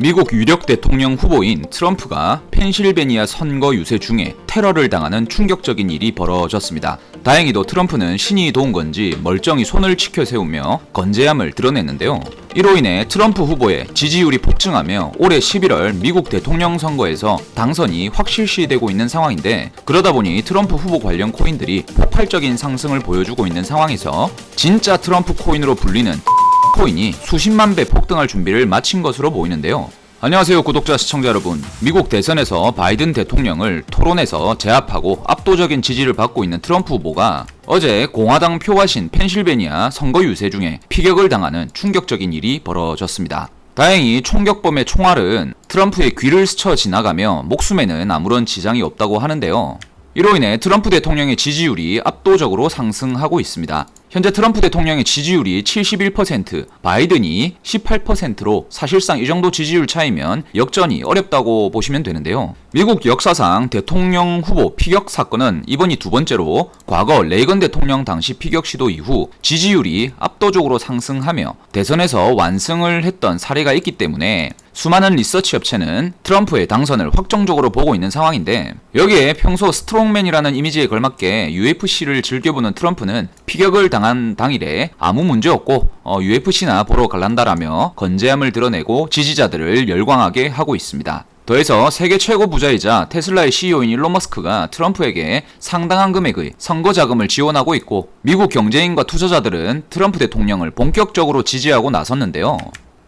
미국 유력 대통령 후보인 트럼프가 펜실베니아 선거 유세 중에 테러를 당하는 충격적인 일이 벌어졌습니다. 다행히도 트럼프는 신이 도운 건지 멀쩡히 손을 치켜 세우며 건재함을 드러냈는데요. 이로 인해 트럼프 후보의 지지율이 폭증하며 올해 11월 미국 대통령 선거에서 당선이 확실시되고 있는 상황인데 그러다 보니 트럼프 후보 관련 코인들이 폭발적인 상승을 보여주고 있는 상황에서 진짜 트럼프 코인으로 불리는 코인이 수십만 배 폭등할 준비를 마친 것으로 보이는데요. 안녕하세요 구독자 시청자 여러분 미국 대선에서 바이든 대통령을 토론에서 제압하고 압도적인 지지를 받고 있는 트럼프 후보가 어제 공화당 표하신 펜실베니아 선거 유세 중에 피격을 당하는 충격적인 일이 벌어졌습니다. 다행히 총격범의 총알은 트럼프의 귀를 스쳐 지나가며 목숨에는 아무런 지장이 없다고 하는데요. 이로 인해 트럼프 대통령의 지지율이 압도적으로 상승하고 있습니다. 현재 트럼프 대통령의 지지율이 71%, 바이든이 18%로 사실상 이 정도 지지율 차이면 역전이 어렵다고 보시면 되는데요. 미국 역사상 대통령 후보 피격 사건은 이번이 두 번째로 과거 레이건 대통령 당시 피격 시도 이후 지지율이 압도적으로 상승하며 대선에서 완승을 했던 사례가 있기 때문에 수많은 리서치 업체는 트럼프의 당선을 확정적으로 보고 있는 상황인데 여기에 평소 스트롱맨이라는 이미지에 걸맞게 UFC를 즐겨보는 트럼프는 피격을 당한 당일에 아무 문제 없고 어, UFC나 보러 갈란다라며 건재함을 드러내고 지지자들을 열광하게 하고 있습니다. 더해서 세계 최고 부자이자 테슬라의 CEO인 일론 머스크가 트럼프에게 상당한 금액의 선거 자금을 지원하고 있고 미국 경제인과 투자자들은 트럼프 대통령을 본격적으로 지지하고 나섰는데요.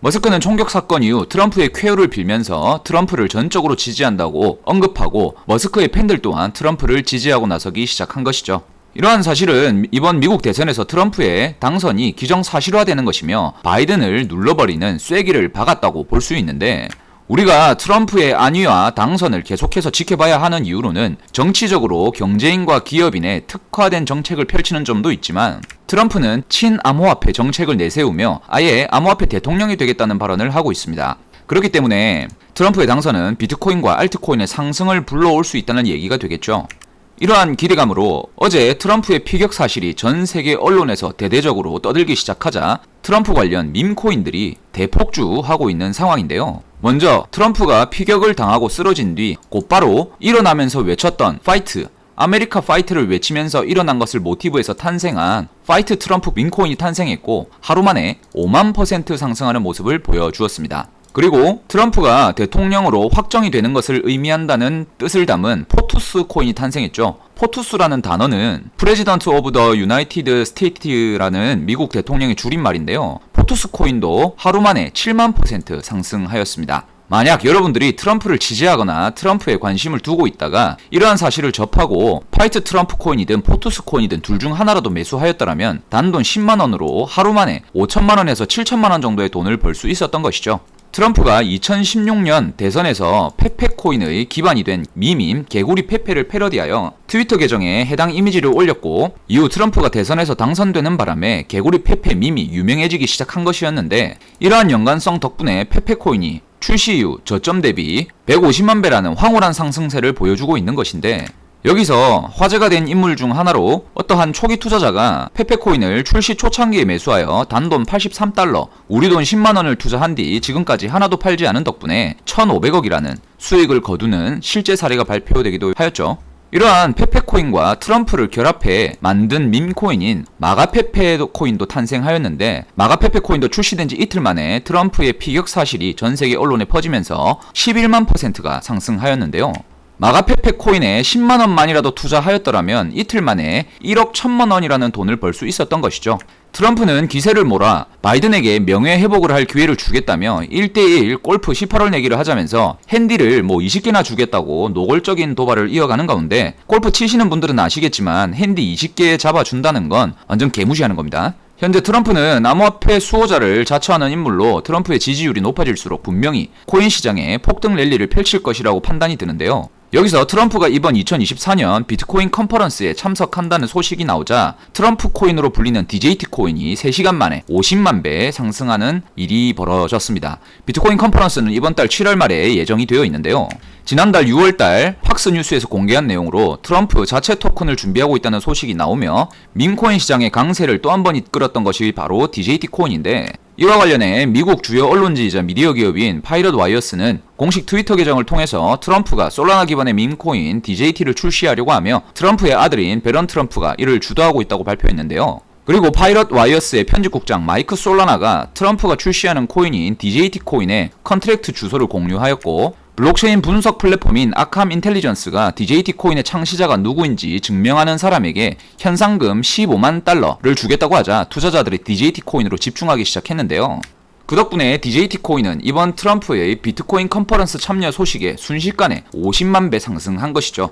머스크는 총격 사건 이후 트럼프의 쾌유를 빌면서 트럼프를 전적으로 지지한다고 언급하고 머스크의 팬들 또한 트럼프를 지지하고 나서기 시작한 것이죠. 이러한 사실은 이번 미국 대선에서 트럼프의 당선이 기정사실화되는 것이며 바이든을 눌러버리는 쐐기를 박았다고 볼 수 있는데 우리가 트럼프의 안위와 당선을 계속해서 지켜봐야 하는 이유로는 정치적으로 경제인과 기업인의 특화된 정책을 펼치는 점도 있지만 트럼프는 친암호화폐 정책을 내세우며 아예 암호화폐 대통령이 되겠다는 발언을 하고 있습니다. 그렇기 때문에 트럼프의 당선은 비트코인과 알트코인의 상승을 불러올 수 있다는 얘기가 되겠죠. 이러한 기대감으로 어제 트럼프의 피격 사실이 전 세계 언론에서 대대적으로 떠들기 시작하자 트럼프 관련 밈코인들이 대폭주하고 있는 상황인데요. 먼저 트럼프가 피격을 당하고 쓰러진 뒤 곧바로 일어나면서 외쳤던 파이트 아메리카 파이트를 외치면서 일어난 것을 모티브에서 탄생한 파이트 트럼프 밈코인이 탄생했고 하루 만에 5만 퍼센트 상승하는 모습을 보여주었습니다. 그리고 트럼프가 대통령으로 확정이 되는 것을 의미한다는 뜻을 담은 포투스 코인이 탄생했죠. 포투스라는 단어는 프레지던트 오브 더 유나이티드 스테이트라는 미국 대통령의 줄임말인데요. 포투스 코인도 하루 만에 7만 퍼센트 상승하였습니다. 만약 여러분들이 트럼프를 지지하거나 트럼프에 관심을 두고 있다가 이러한 사실을 접하고 파이트 트럼프 코인이든 포투스 코인이든 둘 중 하나라도 매수하였더라면 단돈 10만원으로 하루 만에 5천만원에서 7천만원 정도의 돈을 벌 수 있었던 것이죠. 트럼프가 2016년 대선에서 페페코인의 기반이 된 미밈 개구리 페페를 패러디하여 트위터 계정에 해당 이미지를 올렸고 이후 트럼프가 대선에서 당선되는 바람에 개구리 페페 밈이 유명해지기 시작한 것이었는데 이러한 연관성 덕분에 페페코인이 출시 이후 저점 대비 150만 배라는 황홀한 상승세를 보여주고 있는 것인데 여기서 화제가 된 인물 중 하나로 어떠한 초기 투자자가 페페코인을 출시 초창기에 매수하여 단돈 83달러, 우리 돈 10만원을 투자한 뒤 지금까지 하나도 팔지 않은 덕분에 1,500억이라는 수익을 거두는 실제 사례가 발표되기도 하였죠. 이러한 페페코인과 트럼프를 결합해 만든 밈코인인 마가페페 코인도 탄생하였는데 마가페페 코인도 출시된 지 이틀 만에 트럼프의 피격 사실이 전 세계 언론에 퍼지면서 11만 퍼센트가 상승하였는데요. 마가페페 코인에 10만원만이라도 투자하였더라면 이틀 만에 1억 1천만원이라는 돈을 벌 수 있었던 것이죠. 트럼프는 기세를 몰아 바이든에게 명예 회복을 할 기회를 주겠다며 1대1 골프 18홀 내기를 하자면서 핸디를 뭐 20개나 주겠다고 노골적인 도발을 이어가는 가운데 골프 치시는 분들은 아시겠지만 핸디 20개 잡아준다는 건 완전 개무시하는 겁니다. 현재 트럼프는 암호화폐 수호자를 자처하는 인물로 트럼프의 지지율이 높아질수록 분명히 코인 시장에 폭등 랠리를 펼칠 것이라고 판단이 드는데요. 여기서 트럼프가 이번 2024년 비트코인 컨퍼런스에 참석한다는 소식이 나오자 트럼프 코인으로 불리는 DJT 코인이 3시간 만에 50만 배 상승하는 일이 벌어졌습니다. 비트코인 컨퍼런스는 이번 달 7월 말에 예정이 되어 있는데요. 지난달 6월달 팍스 뉴스에서 공개한 내용으로 트럼프 자체 토큰을 준비하고 있다는 소식이 나오며 밈코인 시장의 강세를 또 한 번 이끌었던 것이 바로 DJT 코인인데 이와 관련해 미국 주요 언론지이자 미디어 기업인 파이럿 와이어스는 공식 트위터 계정을 통해서 트럼프가 솔라나 기반의 밈코인 DJT를 출시하려고 하며 트럼프의 아들인 베런 트럼프가 이를 주도하고 있다고 발표했는데요. 그리고 파이럿 와이어스의 편집국장 마이크 솔라나가 트럼프가 출시하는 코인인 DJT 코인의 컨트랙트 주소를 공유하였고 블록체인 분석 플랫폼인 아캄 인텔리전스가 DJT 코인의 창시자가 누구인지 증명하는 사람에게 현상금 15만 달러를 주겠다고 하자 투자자들이 DJT 코인으로 집중하기 시작했는데요. 그 덕분에 DJT 코인은 이번 트럼프의 비트코인 컨퍼런스 참여 소식에 순식간에 50만 배 상승한 것이죠.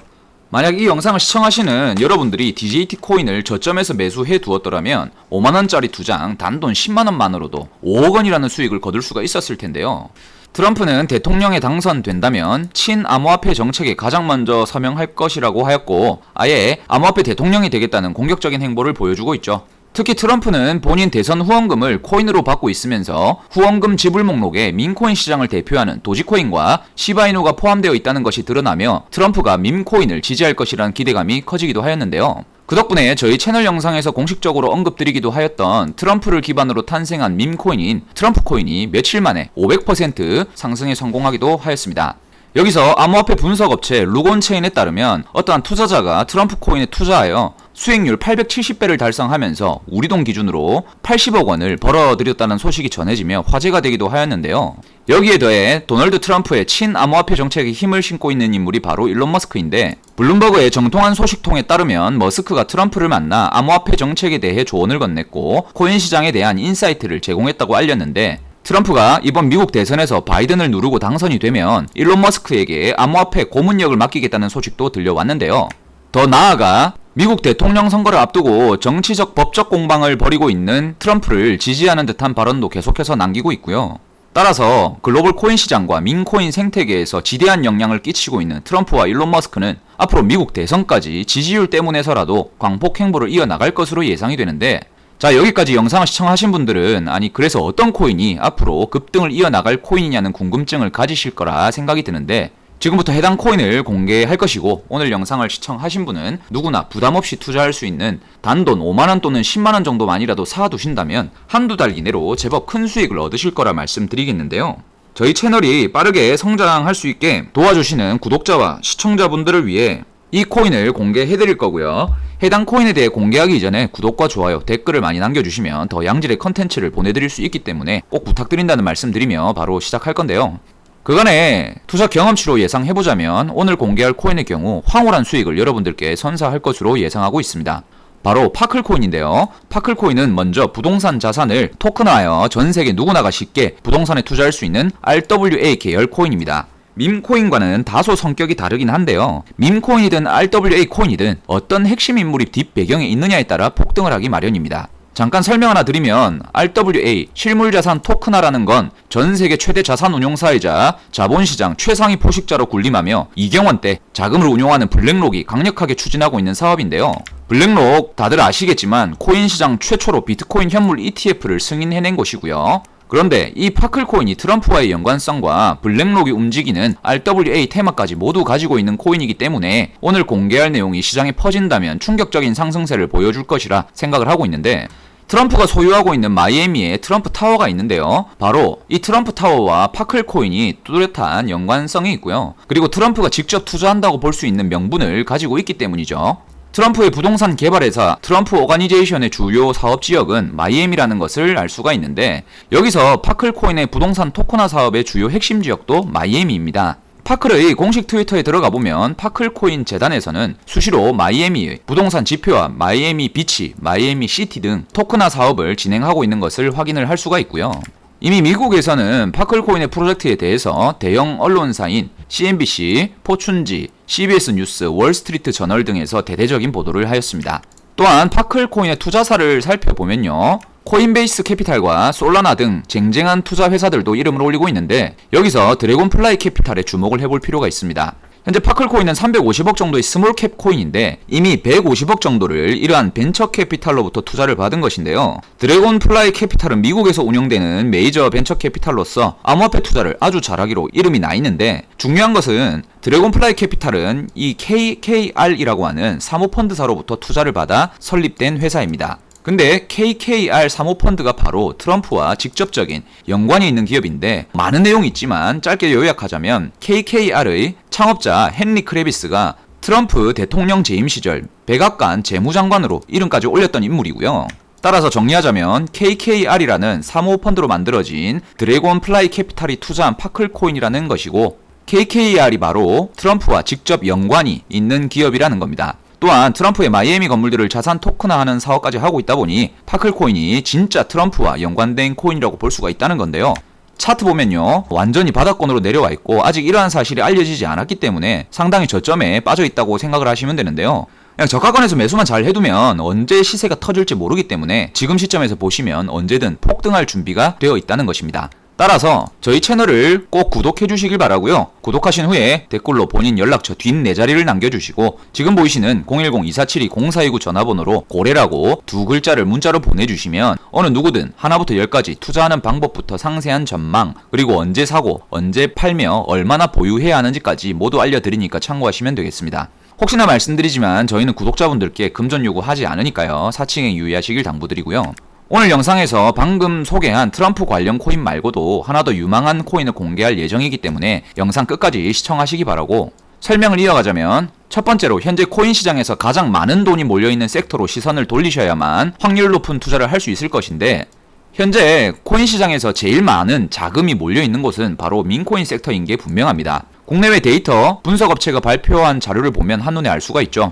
만약 이 영상을 시청하시는 여러분들이 DJT 코인을 저점에서 매수해 두었더라면 5만원짜리 두 장 단돈 10만원만으로도 5억 원이라는 수익을 거둘 수가 있었을 텐데요. 트럼프는 대통령에 당선된다면 친암호화폐 정책에 가장 먼저 서명할 것이라고 하였고 아예 암호화폐 대통령이 되겠다는 공격적인 행보를 보여주고 있죠. 특히 트럼프는 본인 대선 후원금을 코인으로 받고 있으면서 후원금 지불 목록에 민코인 시장을 대표하는 도지코인과 시바이누가 포함되어 있다는 것이 드러나며 트럼프가 밈코인을 지지할 것이라는 기대감이 커지기도 하였는데요. 그 덕분에 저희 채널 영상에서 공식적으로 언급드리기도 하였던 트럼프를 기반으로 탄생한 밈코인인 트럼프 코인이 며칠 만에 500% 상승에 성공하기도 하였습니다. 여기서 암호화폐 분석 업체 루곤체인에 따르면 어떠한 투자자가 트럼프 코인에 투자하여 수익률 870배를 달성하면서 우리 돈 기준으로 80억 원을 벌어들였다는 소식이 전해지며 화제가 되기도 하였는데요. 여기에 더해 도널드 트럼프의 친암호화폐 정책에 힘을 신고 있는 인물이 바로 일론 머스크인데 블룸버그의 정통한 소식통에 따르면 머스크가 트럼프를 만나 암호화폐 정책에 대해 조언을 건넸고 코인 시장에 대한 인사이트를 제공했다고 알렸는데 트럼프가 이번 미국 대선에서 바이든을 누르고 당선이 되면 일론 머스크에게 암호화폐 고문역을 맡기겠다는 소식도 들려왔는데요. 더 나아가 미국 대통령 선거를 앞두고 정치적 법적 공방을 벌이고 있는 트럼프를 지지하는 듯한 발언도 계속해서 남기고 있고요. 따라서 글로벌 코인 시장과 민코인 생태계에서 지대한 영향을 끼치고 있는 트럼프와 일론 머스크는 앞으로 미국 대선까지 지지율 때문에서라도 광폭 행보를 이어나갈 것으로 예상이 되는데 자 여기까지 영상을 시청하신 분들은 아니 그래서 어떤 코인이 앞으로 급등을 이어나갈 코인이냐는 궁금증을 가지실 거라 생각이 드는데 지금부터 해당 코인을 공개할 것이고 오늘 영상을 시청하신 분은 누구나 부담없이 투자할 수 있는 단돈 5만원 또는 10만원 정도만이라도 사두신다면 한두 달 이내로 제법 큰 수익을 얻으실 거라 말씀드리겠는데요. 저희 채널이 빠르게 성장할 수 있게 도와주시는 구독자와 시청자분들을 위해 이 코인을 공개해 드릴 거고요. 해당 코인에 대해 공개하기 이전에 구독과 좋아요, 댓글을 많이 남겨주시면 더 양질의 컨텐츠를 보내드릴 수 있기 때문에 꼭 부탁드린다는 말씀드리며 바로 시작할 건데요. 그간의 투자 경험치로 예상해보자면 오늘 공개할 코인의 경우 황홀한 수익을 여러분들께 선사할 것으로 예상하고 있습니다. 바로 파클코인인데요. 파클코인은 먼저 부동산 자산을 토큰화하여 전 세계 누구나가 쉽게 부동산에 투자할 수 있는 RWA 계열 코인입니다. 밈코인과는 다소 성격이 다르긴 한데요. 밈코인이든 RWA 코인이든 어떤 핵심 인물이 뒷배경에 있느냐에 따라 폭등을 하기 마련입니다. 잠깐 설명 하나 드리면 RWA 실물자산 토큰화라는 건 전 세계 최대 자산 운용사이자 자본시장 최상위 포식자로 군림하며 이경원 때 자금을 운용하는 블랙록이 강력하게 추진하고 있는 사업인데요. 블랙록 다들 아시겠지만 코인 시장 최초로 비트코인 현물 ETF를 승인해낸 곳이고요. 그런데 이 파클코인이 트럼프와의 연관성과 블랙록이 움직이는 RWA 테마까지 모두 가지고 있는 코인이기 때문에 오늘 공개할 내용이 시장에 퍼진다면 충격적인 상승세를 보여줄 것이라 생각을 하고 있는데 트럼프가 소유하고 있는 마이애미에 트럼프 타워가 있는데요. 바로 이 트럼프 타워와 파클 코인이 뚜렷한 연관성이 있고요. 그리고 트럼프가 직접 투자한다고 볼 수 있는 명분을 가지고 있기 때문이죠. 트럼프의 부동산 개발회사 트럼프 오가니제이션의 주요 사업 지역은 마이애미라는 것을 알 수가 있는데 여기서 파클코인의 부동산 토큰화 사업의 주요 핵심 지역도 마이애미입니다. 파클의 공식 트위터에 들어가 보면 파클코인 재단에서는 수시로 마이애미의 부동산 지표와 마이애미 비치, 마이애미 시티 등 토큰화 사업을 진행하고 있는 것을 확인을 할 수가 있고요. 이미 미국에서는 파클코인의 프로젝트에 대해서 대형 언론사인 CNBC, 포춘지, CBS 뉴스, 월스트리트 저널 등에서 대대적인 보도를 하였습니다. 또한 파클코인의 투자사를 살펴보면요. 코인베이스 캐피탈과 솔라나 등 쟁쟁한 투자 회사들도 이름을 올리고 있는데 여기서 드래곤플라이 캐피탈에 주목을 해볼 필요가 있습니다. 현재 파클코인은 350억 정도의 스몰캡 코인인데 이미 150억 정도를 이러한 벤처 캐피탈로부터 투자를 받은 것인데요. 드래곤플라이 캐피탈은 미국에서 운영되는 메이저 벤처 캐피탈로서 암호화폐 투자를 아주 잘하기로 이름이 나 있는데 중요한 것은 드래곤플라이 캐피탈은 이 KKR이라고 하는 사모펀드사로부터 투자를 받아 설립된 회사입니다. 근데 KKR 사모펀드가 바로 트럼프와 직접적인 연관이 있는 기업인데 많은 내용이 있지만 짧게 요약하자면 KKR의 창업자 헨리 크레비스가 트럼프 대통령 재임 시절 백악관 재무장관으로 이름까지 올렸던 인물이고요. 따라서 정리하자면 KKR이라는 사모펀드로 만들어진 드래곤 플라이 캐피탈이 투자한 파클코인이라는 것이고 KKR이 바로 트럼프와 직접 연관이 있는 기업이라는 겁니다. 또한 트럼프의 마이애미 건물들을 자산 토큰화하는 사업까지 하고 있다 보니 파클코인이 진짜 트럼프와 연관된 코인이라고 볼 수가 있다는 건데요. 차트 보면요. 완전히 바닥권으로 내려와 있고 아직 이러한 사실이 알려지지 않았기 때문에 상당히 저점에 빠져 있다고 생각을 하시면 되는데요. 그냥 저가권에서 매수만 잘 해두면 언제 시세가 터질지 모르기 때문에 지금 시점에서 보시면 언제든 폭등할 준비가 되어 있다는 것입니다. 따라서 저희 채널을 꼭 구독해 주시길 바라고요. 구독하신 후에 댓글로 본인 연락처 뒷네 자리를 남겨주시고 지금 보이시는 010-2472-0429 전화번호로 고래라고 두 글자를 문자로 보내주시면 어느 누구든 하나부터 열까지 투자하는 방법부터 상세한 전망 그리고 언제 사고 언제 팔며 얼마나 보유해야 하는지까지 모두 알려드리니까 참고하시면 되겠습니다. 혹시나 말씀드리지만 저희는 구독자분들께 금전 요구하지 않으니까요. 사칭에 유의하시길 당부드리고요. 오늘 영상에서 방금 소개한 트럼프 관련 코인 말고도 하나 더 유망한 코인을 공개할 예정이기 때문에 영상 끝까지 시청하시기 바라고 설명을 이어가자면 첫 번째로 현재 코인 시장에서 가장 많은 돈이 몰려있는 섹터로 시선을 돌리셔야만 확률 높은 투자를 할 수 있을 것인데 현재 코인 시장에서 제일 많은 자금이 몰려있는 곳은 바로 민코인 섹터인 게 분명합니다. 국내외 데이터 분석업체가 발표한 자료를 보면 한눈에 알 수가 있죠.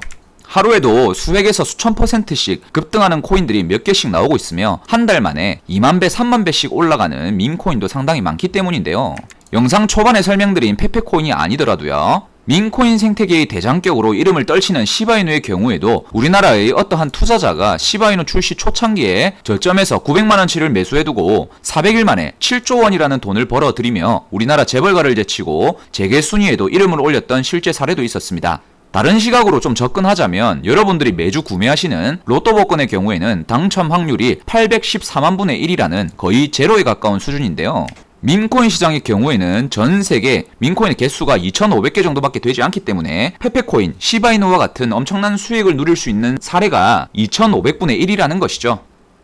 하루에도 수백에서 수천 퍼센트씩 급등하는 코인들이 몇 개씩 나오고 있으며 한 달 만에 2만 배, 3만 배씩 올라가는 밈코인도 상당히 많기 때문인데요. 영상 초반에 설명드린 페페코인이 아니더라도요. 민코인 생태계의 대장격으로 이름을 떨치는 시바이누의 경우에도 우리나라의 어떠한 투자자가 시바이누 출시 초창기에 저점에서 900만원치를 매수해두고 400일 만에 7조 원이라는 돈을 벌어들이며 우리나라 재벌가를 제치고 재계 순위에도 이름을 올렸던 실제 사례도 있었습니다. 다른 시각으로 좀 접근하자면 여러분들이 매주 구매하시는 로또 복권의 경우에는 당첨 확률이 814만 분의 1이라는 거의 제로에 가까운 수준인데요. 민코인 시장의 경우에는 전 세계 민코인의 개수가 2,500개 정도밖에 되지 않기 때문에 페페코인, 시바이누와 같은 엄청난 수익을 누릴 수 있는 사례가 2,500분의 1이라는 것이죠.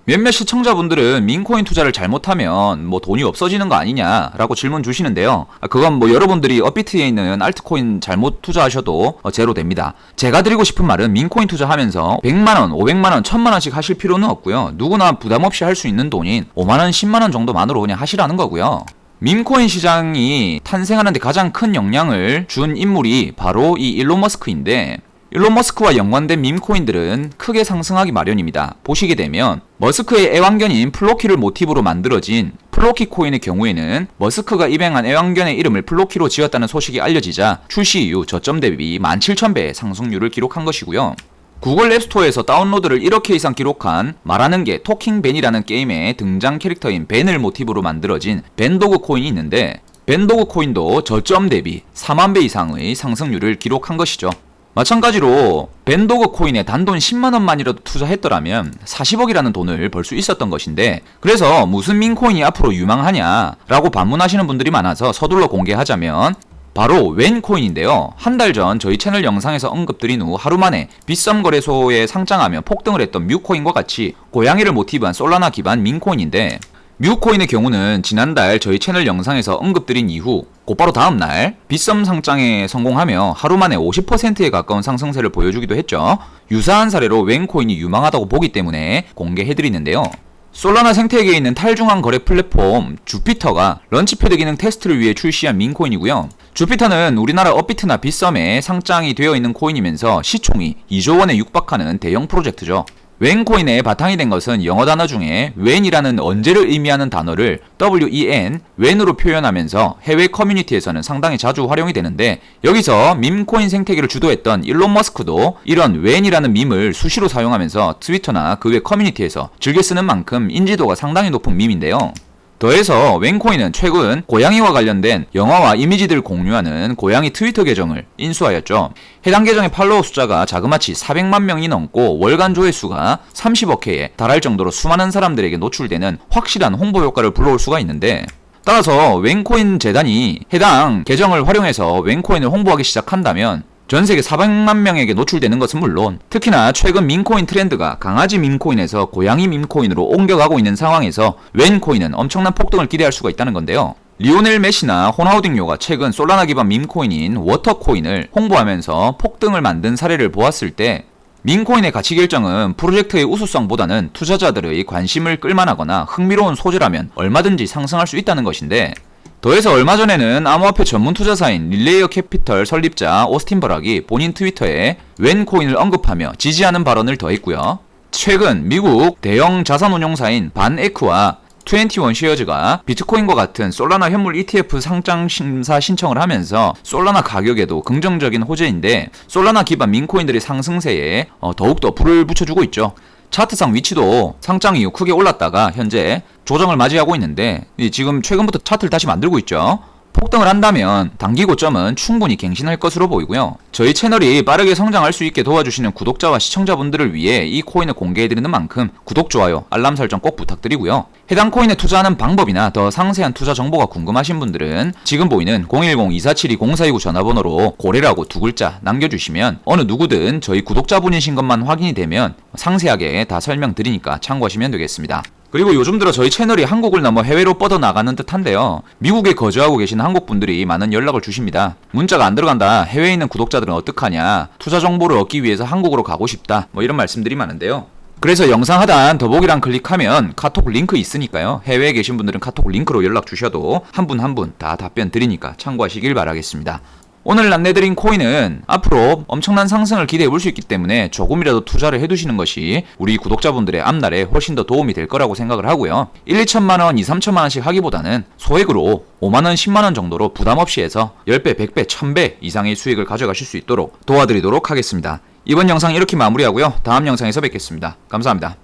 몇몇 시청자분들은 민코인 투자를 잘못하면 뭐 돈이 없어지는 거 아니냐라고 질문 주시는데요. 아, 그건 뭐 여러분들이 업비트에 있는 알트코인 잘못 투자하셔도 어, 제로 됩니다. 제가 드리고 싶은 말은 민코인 투자하면서 100만원, 500만원, 1000만원씩 하실 필요는 없고요. 누구나 부담 없이 할 수 있는 돈인 5만원, 10만원 정도만으로 그냥 하시라는 거고요. 민코인 시장이 탄생하는데 가장 큰 영향을 준 인물이 바로 이 일론 머스크인데 일론 머스크와 연관된 밈코인들은 크게 상승하기 마련입니다. 보시게 되면 머스크의 애완견인 플로키를 모티브로 만들어진 플로키 코인의 경우에는 머스크가 입행한 애완견의 이름을 플로키로 지었다는 소식이 알려지자 출시 이후 저점 대비 17,000배의 상승률을 기록한 것이고요. 구글 앱스토어에서 다운로드를 1억 회 이상 기록한 말하는 게 토킹 벤이라는 게임의 등장 캐릭터인 벤을 모티브로 만들어진 벤도그 코인이 있는데 벤도그 코인도 저점 대비 4만 배 이상의 상승률을 기록한 것이죠. 마찬가지로 벤도그 코인에 단돈 10만원만이라도 투자했더라면 40억이라는 돈을 벌 수 있었던 것인데 그래서 무슨 민코인이 앞으로 유망하냐 라고 반문하시는 분들이 많아서 서둘러 공개하자면 바로 웬코인인데요. 한 달 전 저희 채널 영상에서 언급드린 후 하루 만에 빗썸 거래소에 상장하며 폭등을 했던 뮤코인과 같이 고양이를 모티브한 솔라나 기반 민코인인데 뮤코인의 경우는 지난달 저희 채널 영상에서 언급드린 이후 곧바로 다음날 빗썸 상장에 성공하며 하루 만에 50%에 가까운 상승세를 보여주기도 했죠. 유사한 사례로 웬코인이 유망하다고 보기 때문에 공개해드리는데요. 솔라나 생태계에 있는 탈중앙 거래 플랫폼 주피터가 런치패드 기능 테스트를 위해 출시한 민코인이고요. 주피터는 우리나라 업비트나 빗썸에 상장이 되어 있는 코인이면서 시총이 2조 원에 육박하는 대형 프로젝트죠. 웬코인의 바탕이 된 것은 영어 단어 중에 웬이라는 언제를 의미하는 단어를 wen, 웬으로 표현하면서 해외 커뮤니티에서는 상당히 자주 활용이 되는데 여기서 밈코인 생태계를 주도했던 일론 머스크도 이런 웬이라는 밈을 수시로 사용하면서 트위터나 그 외 커뮤니티에서 즐겨 쓰는 만큼 인지도가 상당히 높은 밈인데요. 더해서 웬코인은 최근 고양이와 관련된 영화와 이미지들을 공유하는 고양이 트위터 계정을 인수하였죠. 해당 계정의 팔로워 숫자가 자그마치 400만 명이 넘고 월간 조회수가 30억 회에 달할 정도로 수많은 사람들에게 노출되는 확실한 홍보 효과를 불러올 수가 있는데 따라서 웬코인 재단이 해당 계정을 활용해서 웬코인을 홍보하기 시작한다면 전 세계 400만 명에게 노출되는 것은 물론 특히나 최근 민코인 트렌드가 강아지 민코인에서 고양이 민코인으로 옮겨가고 있는 상황에서 웬 코인은 엄청난 폭등을 기대할 수가 있다는 건데요. 리오넬 메시나 호나우딩요가 최근 솔라나 기반 밈코인인 워터코인을 홍보하면서 폭등을 만든 사례를 보았을 때 민코인의 가치 결정은 프로젝트의 우수성보다는 투자자들의 관심을 끌만하거나 흥미로운 소재라면 얼마든지 상승할 수 있다는 것인데 더해서 얼마 전에는 암호화폐 전문 투자사인 릴레이어 캐피털 설립자 오스틴 버락이 본인 트위터에 웬 코인을 언급하며 지지하는 발언을 더했고요. 최근 미국 대형 자산운용사인 반에크와 21 쉐어즈가 비트코인과 같은 솔라나 현물 ETF 상장 심사 신청을 하면서 솔라나 가격에도 긍정적인 호재인데 솔라나 기반 민코인들의 상승세에 어, 더욱더 불을 붙여주고 있죠. 차트상 위치도 상장 이후 크게 올랐다가 현재 조정을 맞이하고 있는데 이 지금 최근부터 차트를 다시 만들고 있죠. 폭등을 한다면 단기 고점은 충분히 갱신할 것으로 보이고요. 저희 채널이 빠르게 성장할 수 있게 도와주시는 구독자와 시청자분들을 위해 이 코인을 공개해드리는 만큼 구독, 좋아요, 알람 설정 꼭 부탁드리고요. 해당 코인에 투자하는 방법이나 더 상세한 투자 정보가 궁금하신 분들은 지금 보이는 010-2472-0429 전화번호로 고래라고 두 글자 남겨주시면 어느 누구든 저희 구독자분이신 것만 확인이 되면 상세하게 다 설명드리니까 참고하시면 되겠습니다. 그리고 요즘 들어 저희 채널이 한국을 넘어 해외로 뻗어나가는 듯한데요. 미국에 거주하고 계신 한국 분들이 많은 연락을 주십니다. 문자가 안 들어간다. 해외에 있는 구독자들은 어떡하냐. 투자 정보를 얻기 위해서 한국으로 가고 싶다. 뭐 이런 말씀들이 많은데요. 그래서 영상 하단 더보기란 클릭하면 카톡 링크 있으니까요. 해외에 계신 분들은 카톡 링크로 연락 주셔도 한 분 한 분 다 답변 드리니까 참고하시길 바라겠습니다. 오늘 안내드린 코인은 앞으로 엄청난 상승을 기대해 볼 수 있기 때문에 조금이라도 투자를 해두시는 것이 우리 구독자분들의 앞날에 훨씬 더 도움이 될 거라고 생각을 하고요. 1, 2천만 원, 2, 3천만 원씩 하기보다는 소액으로 5만 원, 10만 원 정도로 부담 없이 해서 10배, 100배, 1000배 이상의 수익을 가져가실 수 있도록 도와드리도록 하겠습니다. 이번 영상 이렇게 마무리하고요. 다음 영상에서 뵙겠습니다. 감사합니다.